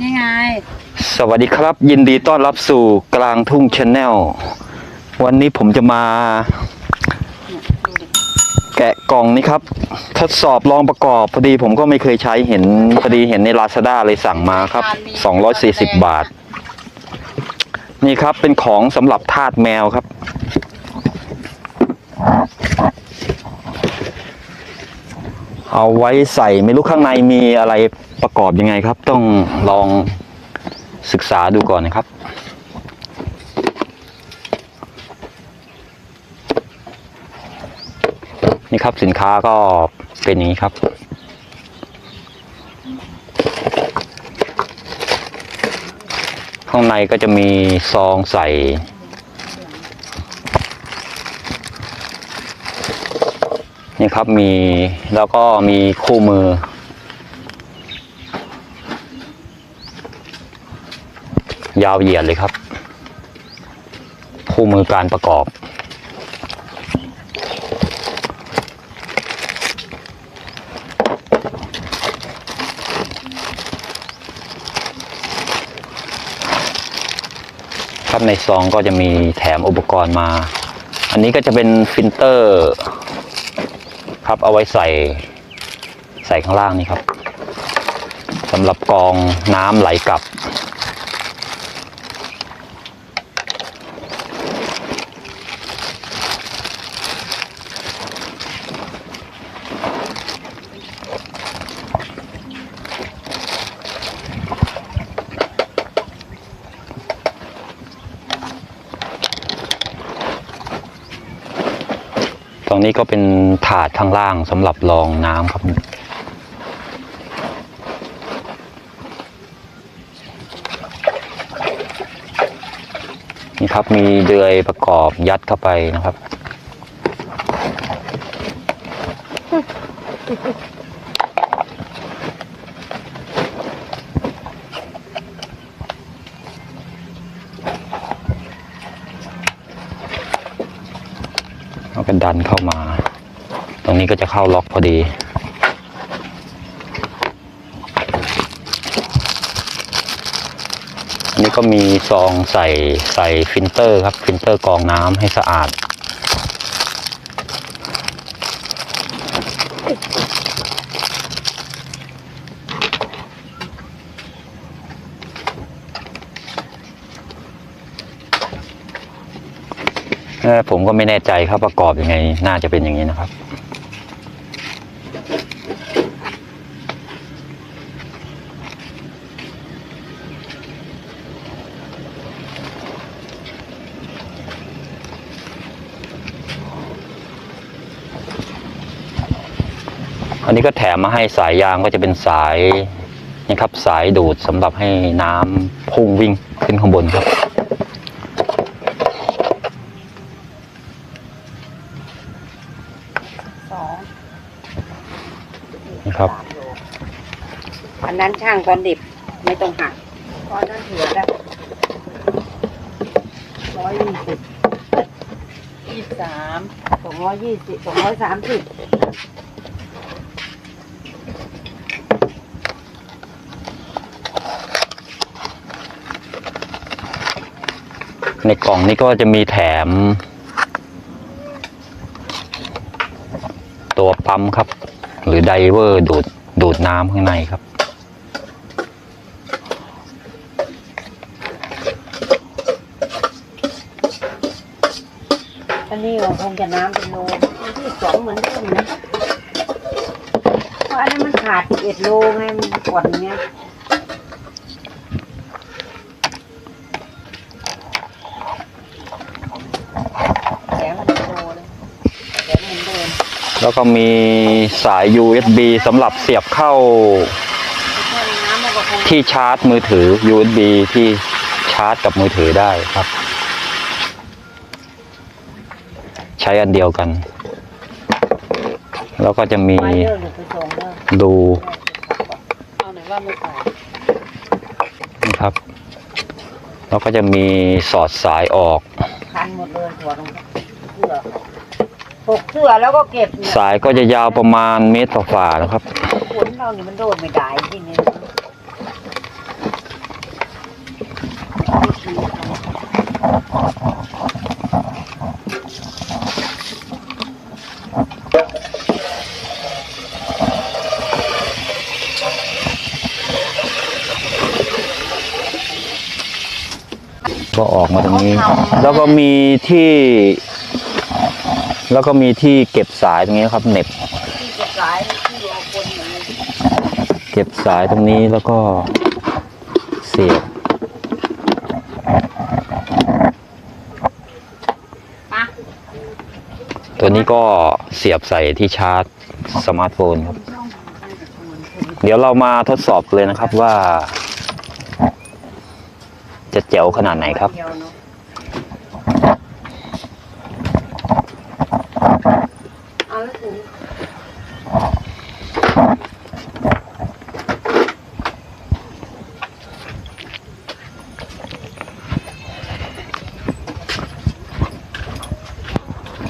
นี่ไง สวัสดีครับ ยินดีต้อนรับสู่กลางทุ่งชาแนลวันนี้ผมจะมา แกะกล่องนี้ครับ ทดสอบลองประกอบ พอดีผมก็ไม่เคยใช้เห็น พอดีเห็นใน Lazada เลยสั่งมาครับ 240 บาท นี่ครับเป็นของสำหรับทาสแมวครับ เอาไว้ใส่ไม่รู้ข้างในมีอะไร ประกอบยังไงครับ ต้องลองศึกษาดูก่อนนะครับ นี่ครับสินค้าก็เป็นอย่างนี้ครับ ข้างในก็จะมีซองใส่นี่ครับมีแล้วก็มีคู่มือ ยาวเหยียดเลยครับ คู่มือการประกอบ ครับในซองก็จะมีแถมอุปกรณ์มา อันนี้ก็จะเป็นฟิลเตอร์ ครับเอาไว้ใส่ใส่ข้างล่างนี่ครับสำหรับกองน้ำไหลกลับ ตรงนี้ก็เป็นถาดข้างล่างสำหรับรองน้ำครับนี่ครับมีเดือยประกอบยัดเข้าไปนะครับ ก็ดันเข้ามา ตรงนี้ก็จะเข้าล็อกพอดี อันนี้ก็มีซองใส่ใส่ฟิลเตอร์ครับ ฟิลเตอร์กรองน้ำให้สะอาด ผมก็ไม่แน่ใจครับประกอบยังไง น่าจะเป็นอย่างนี้นะครับ อันนี้ก็แถมมาให้สายยางก็จะเป็นสายนี่ครับสายดูดสำหรับให้น้ำพุ่งวิ่งขึ้นข้างบนครับ สอง นะครับ อั นนั้นช่างตอนดิบไม่ต้องหักตอนนั้นเหลือแล้วร้อยยี่สิบยี่สามสองร้อยยี่สิบสองร้อยสามสิบในกล่องนี้ก็จะมีแถม ตัวปั๊มครับ หรือไดเวอร์ดูดดูดน้ำข้างในครับ อันนี้ก็คงจะน้ำเป็นโลที่สองเหมือนเดิมนะเพราะอันนั้นมันขาดเอ็ดโลไงมันกดเงี้ยแถมเป็นโลเลยแถมเหมือนเดิมแล้วก็มีสาย USB สำหรับเสียบเข้า ที่ชาร์จมือถือ USB ที่ชาร์จกับมือถือได้ครับ ช้อันเดียวกัน แล้วก็จะมีไปเยอะหรือไปส่งเยอะดูเอาไหนว่าไม่ขายนะครับ แล้วก็จะมีสอดสายออกคันหมดเลยหัวตรงนี้เสื้อปกเสื้อแล้วก็เก็บเนี่ยสายก็จะยาวประมาณเมตรฝ่าๆนะครับขนเรานี่มันโดนไม่ได้ที่นี่ ก็ออกมาตรงนี้ แล้วก็มีที่ แล้วก็มีที่เก็บสายตรงนี้ครับเหน็บที่จะสายที่รอคนเหมือนกันเก็บสายตรงนี้แล้วก็เสียบ ปะ ตัวนี้ก็เสียบใส่ที่ชาร์จสมาร์ทโฟนครับ เดี๋ยวเรามาทดสอบเลยนะครับว่า จะเจ๋วขนาดไหนครับ เดียวเนอะเอาแล้วถึง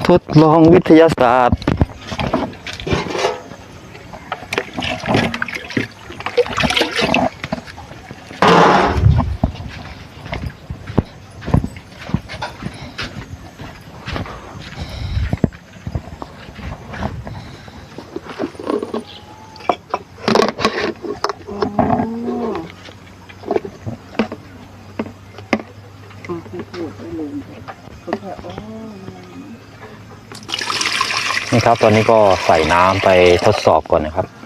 ท ดลองวิทยาศาสตร์ อ๋ออ๋อไม่พูดไม่ลืมไปเขาแค่โอ้ นี่ ครับ ตอนนี้ก็ใส่น้ำไปทดสอบก่อนนะครับ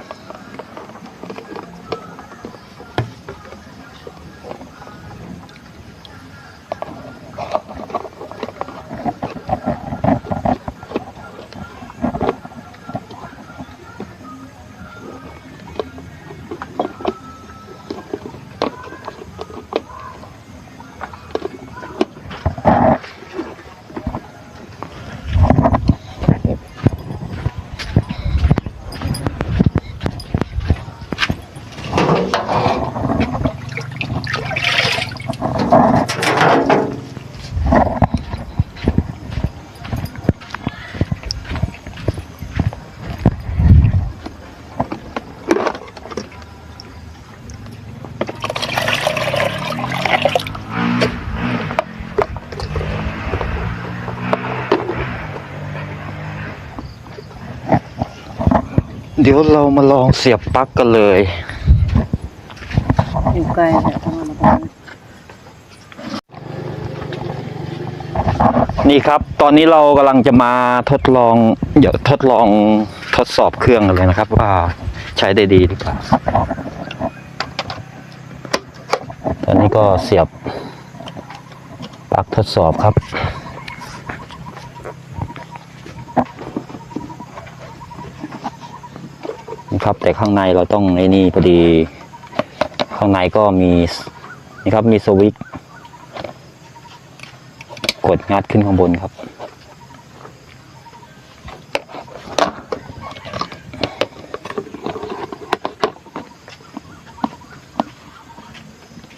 เดี๋ยวเรามาลองเสียบปลั๊กกันเลย อยู่ไกลแหละต้องเอามาตรงนี้นี่ครับ ตอนนี้เรากำลังจะมาทดลองเดี๋ยวทดลองทดสอบเครื่องกันเลยนะครับ ว่าใช้ได้ดีหรือเปล่าตอนนี้ก็เสียบปลั๊กทดสอบครับ นะครับ แต่ข้างในเราต้องไอ้นี่พอดี ข้างในก็มีนี่ครับมีสวิตช์กดงัดขึ้นข้างบนครับ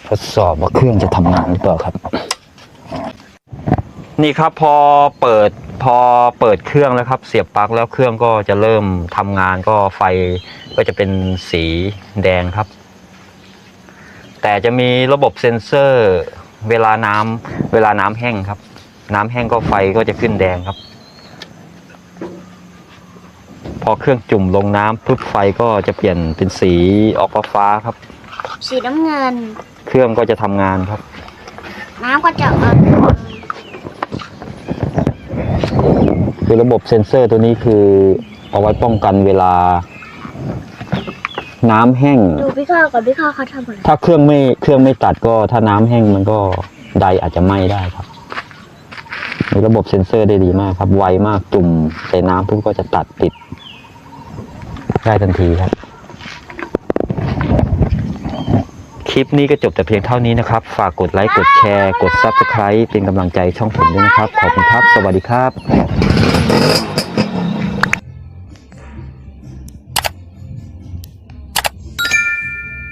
ทดสอบว่าเครื่องจะทำงานหรือเปล่าครับ นี่ครับพอเปิด พอเปิดเครื่องแล้วครับ เสียบปลั๊กแล้วเครื่องก็จะเริ่มทำงานก็ไฟก็จะเป็นสีแดงครับ แต่จะมีระบบเซ็นเซอร์เวลาน้ำเวลาน้ำแห้งครับ น้ำแห้งก็ไฟก็จะขึ้นแดงครับ พอเครื่องจุ่มลงน้ำปุ๊บไฟก็จะเปลี่ยนเป็นสีออกฟ้าๆครับ สีน้ำเงิน เครื่องก็จะทำงานครับ น้ำก็จะเอ อคือระบบเซ็นเซอร์ตัวนี้คือเอาไว้ป้องกันเวลา น้ำแห้ง ดูพี่ข้าวกับพี่ข้าวเขาทำอะไรถ้าเครื่องไม่เครื่องไม่ตัดก็ถ้าน้ำแห้งมันก็ไดอาจจะไหม้ได้ครับมีระบบเซ็นเซอร์ได้ดีมากครับไวมากจุ่มใส่น้ำปุ๊บก็จะตัดติดได้ทันทีครับ คลิปนี้ก็จบแต่เพียงเท่านี้นะครับ ฝากกดไลค์ กดแชร์ กด Subscribe เป็นกำลังใจช่องผมด้วยนะครับ ขอบคุณครับ สวัสดีครับ Brrrr.